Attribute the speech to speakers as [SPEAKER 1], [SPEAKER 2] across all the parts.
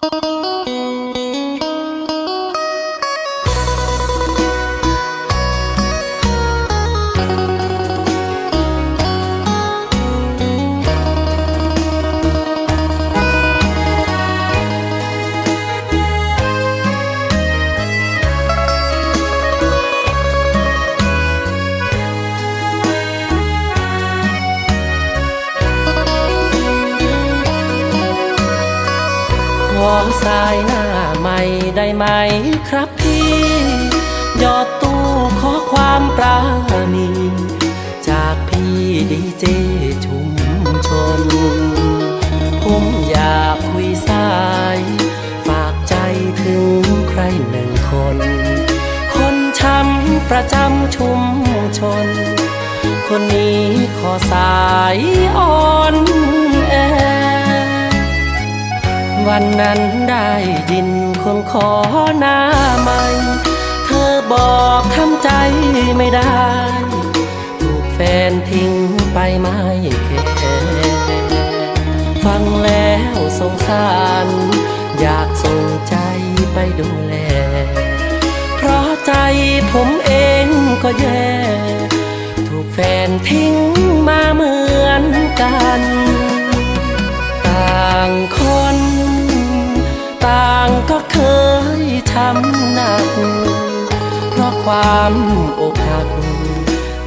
[SPEAKER 1] Música ขอสายหน้าใหม่ได้ไหมครับพี่ ยอดตู้ขอความปราณี จากพี่ดีเจชุมชน ผมอยากคุยสาย ฝากใจถึงใครหนึ่งคน คนช้ำประจำชุมชน คนนี้ขอสายอ่อนแอ วันนั้นได้ยินคนขอหน้าใหม่ เธอบอกทำใจไม่ได้ถูกแฟนทิ้งไปไม่แค่ฟังแล้วสงสาร อยากส่งใจไปดูแล เพราะใจผมเองก็แย่ถูกแฟนทิ้งมาเหมือนกัน ต่าง ช้ำหนัก เพราะความอกหัก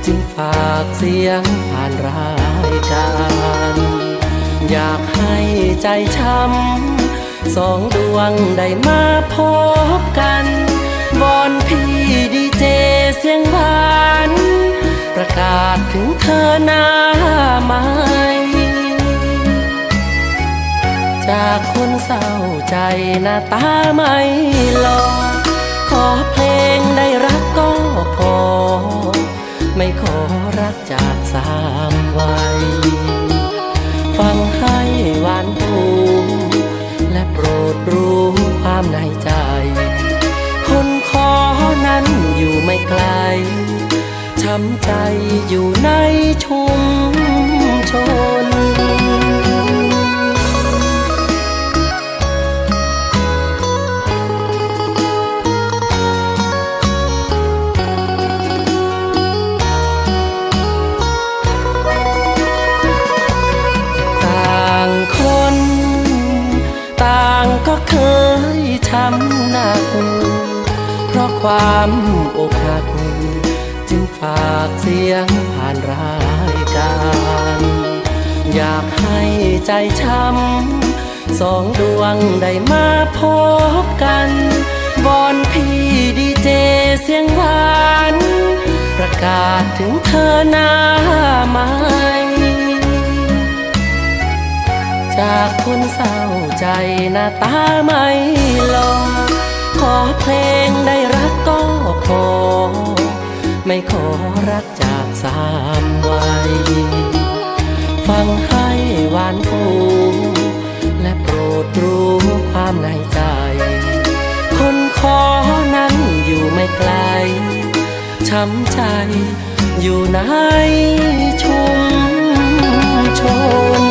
[SPEAKER 1] จึงฝากเสียงผ่านรายการ อยากให้ใจช้ำสองดวงได้มาพบกันบอนพี่ดีเจเสียงหวาน ประกาศถึงเธอหน้าใหม่ จากคนเศร้าใจหน้าตาไม่หลอขอเพลงได้รักก็พอ ไม่ขอรักจากสามวัย ฟังให้หวานหูและโปรดรู้ความในใจ คนขอนั้นอยู่ไม่ไกลช้ำใจอยู่ในชุม เคยช้ำหนัก เพราะความอกหัก จึงฝากเสียงผ่านรายการ อยากให้ใจช้ำสองดวงได้มาพบกันวอนพี่ดีเจเสียงหวาน ประกาศถึงเธอหน้าใหม่ จากคนเศร้าใจหน้าตาไม่หลอขอเพลงได้รักก็พอ ไม่ขอรักจากสามวัย ฟังให้หวานผูและโปรดรู้ความในใจ คนขอนั้นอยู่ไม่ไกล ช้ำใจอยู่ในชุมชน